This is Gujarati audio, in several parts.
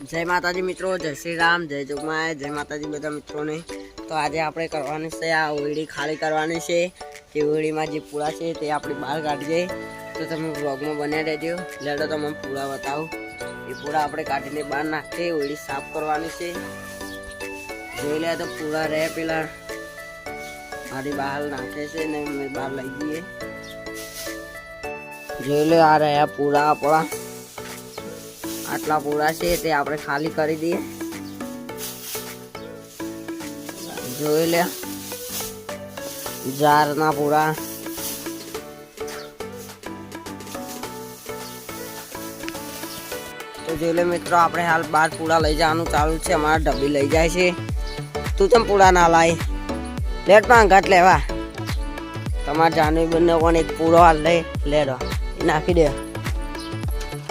જય માતાજી મિત્રો, જય શ્રી રામ, જય જુગમાય જય માતાજી બધા મિત્રોને. તો આજે આપણે કરવાની છે આ ઓયડી ખાલી કરવાની છે. તે ઓયડીમાં જે પૂળા છે તે આપણે બહાર કાઢીએ. તો તમે વ્લોગમાં બન્યા રહેજો. લેડો તમે પૂળા બતાવો. એ પૂળા આપણે કાઢીને બહાર નાખીએ, ઓયડી સાફ કરવાની છે. જોઈ લે તો પૂળા રહે પેલા. મારી બહાર નાખે છે ને બહાર લઈ જઈએ. જોઈ લે આ રહ્યા પૂળા આપણા. આટલા પૂરા છે તે આપણે ખાલી કરી દઈએ. જોઈ લે. જારના પૂરા. તો જોઈ લે મિત્રો, આપણે હાલ બાર પૂરા લઈ જવાનું ચાલુ છે. અમારા ડબ્બી લઈ જાય છે. તું ચમ પૂરા ના લાય? લેટમાં ઘાટ લેવા. તમારા જાનવી બંને પણ એક પૂરો હાલ લઈ લેડો. નાખી દે.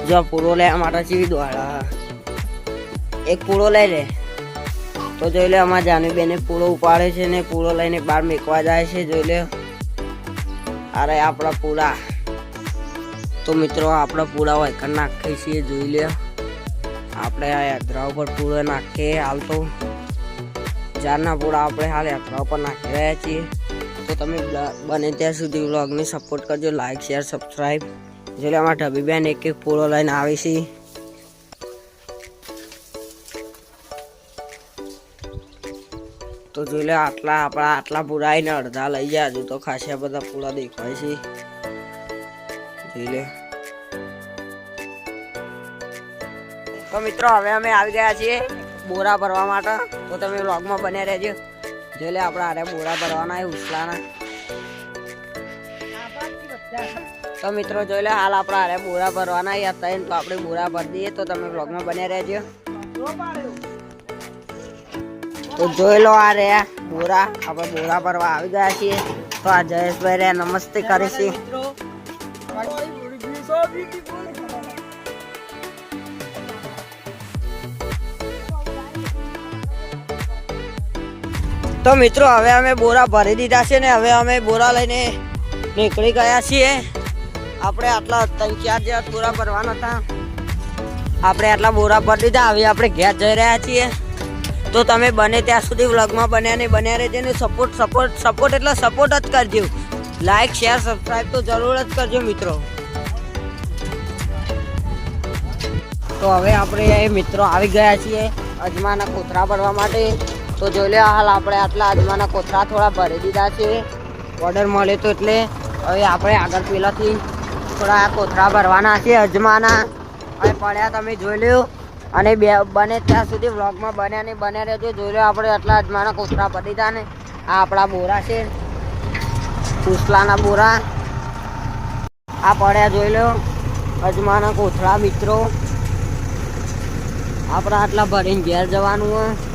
જો પૂરો લેવા માટે ચીવી દોડા એક પૂળો લઈ લે. તો જોઈ લે અમારા બેને પૂળો ઉપાડે છે ને પૂળો લઈને બહાર મેકવા જાય છે, જોઈ લે. અરે, આપણા પૂરા. તો મિત્રો, આપણા પૂરા હોય નાખીએ છીએ જોઈ લે. આપણે આ યાત્રા ઉપર પૂળો નાખીએ હાલ તો. ચારના પૂરા આપણે હાલ યાત્રા ઉપર નાખી રહ્યા છીએ. તો તમે બને ત્યાં સુધી વ્લોગને સપોર્ટ કરજો લાઈક શેર સબસ્ક્રાઈબ જોઈ લે અમારા ઢબી બેન એક એક પૂળો લઈને આવી છે. તો જોઈ લે, આટલા આપણા આટલા પૂરા આવીને અડધા લઈ જાય, હજુ તો ખાસા બધા પૂરા દેખાય છે. જોઈ લે. તો મિત્રો, હવે અમે આવી ગયા છીએ બોરા ભરવા માટે. તો તમે વ્લોગમાં બન્યા રહેજો. જોઈ લે, આપણે આરે બોરા ભરવાના એ ઉસલાના. તો મિત્રો જોઈ લે, હાલ આપણે હારે બોરા ભરવાના યાર હતા તો આપણે બોરા ભરી દઈએ તો તમે બ્લોગમાં બન્યા રહેજો. તો જોઈ લો આ રહ્યા બોરા, આપણે બોરા ભરવા આવી ગયા છીએ. તો આ જયેશભાઈ રહ્યા, નમસ્તે કરે છે તો મિત્રો, હવે અમે બોરા ભરી દીધા છે ને, હવે અમે બોરા લઈને નીકળી ગયા છીએ. આપણે આટલા ત્રણ, ચાર જેવા બોરા ભરવાના હતા. આપણે આટલા બોરા ભરી દીધા. હવે આપણે ઘેર જઈ રહ્યા છીએ. તો તમે બને ત્યાં સુધી વ્લોગમાં બન્યા નહીં, બન્યા રહેજો ને સપોર્ટ સપોર્ટ સપોર્ટ એટલે સપોર્ટ જ કરજો. લાઈક શેર સબસ્ક્રાઈબ તો જરૂર જ કરજો મિત્રો. તો હવે આપણે એ મિત્રો આવી ગયા છીએ અજમાના કોથરા ભરવા માટે. તો જોઈ લે, હાલ આપણે આટલા અજમાના કોથરા થોડા ભરી દીધા છે. ઓર્ડર મળે તો એટલે હવે આપણે આગળ પેલાથી થોડા કોથરા ભરવાના છે, અજમાના. અને પડ્યા તમે જોઈ લ્યો. અને બે બને ત્યાં સુધી વ્લોગમાં બન્યા નહીં, બન્યા રહેજો. જોઈ લો આપણે આટલા અજમાના કોથળા પડી હતા ને. આ આપણા બોરા છે. ઉસલાના બોરા. આ પડ્યા જોઈ લો અજમાના કોથળા મિત્રો. આપણા આટલા ભરીને ઘેર જવાનું હોય.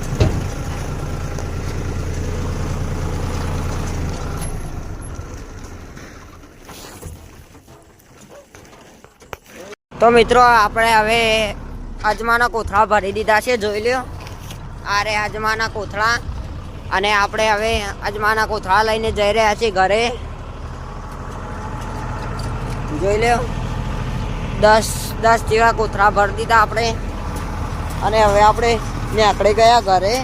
તો મિત્રો, આપણે હવે અજમાના કોથળા ભરી દીધા છે, જોઈ લ્યો. આ રે અજમાના કોથળા. અને આપણે હવે અજમાના કોથળા લઈને જઈ રહ્યા છીએ ઘરે. જોઈ લ્યો. દસ દસ જેવા કોથળા ભરી દીધા આપણે. અને હવે આપણે નીકળી ગયા ઘરે.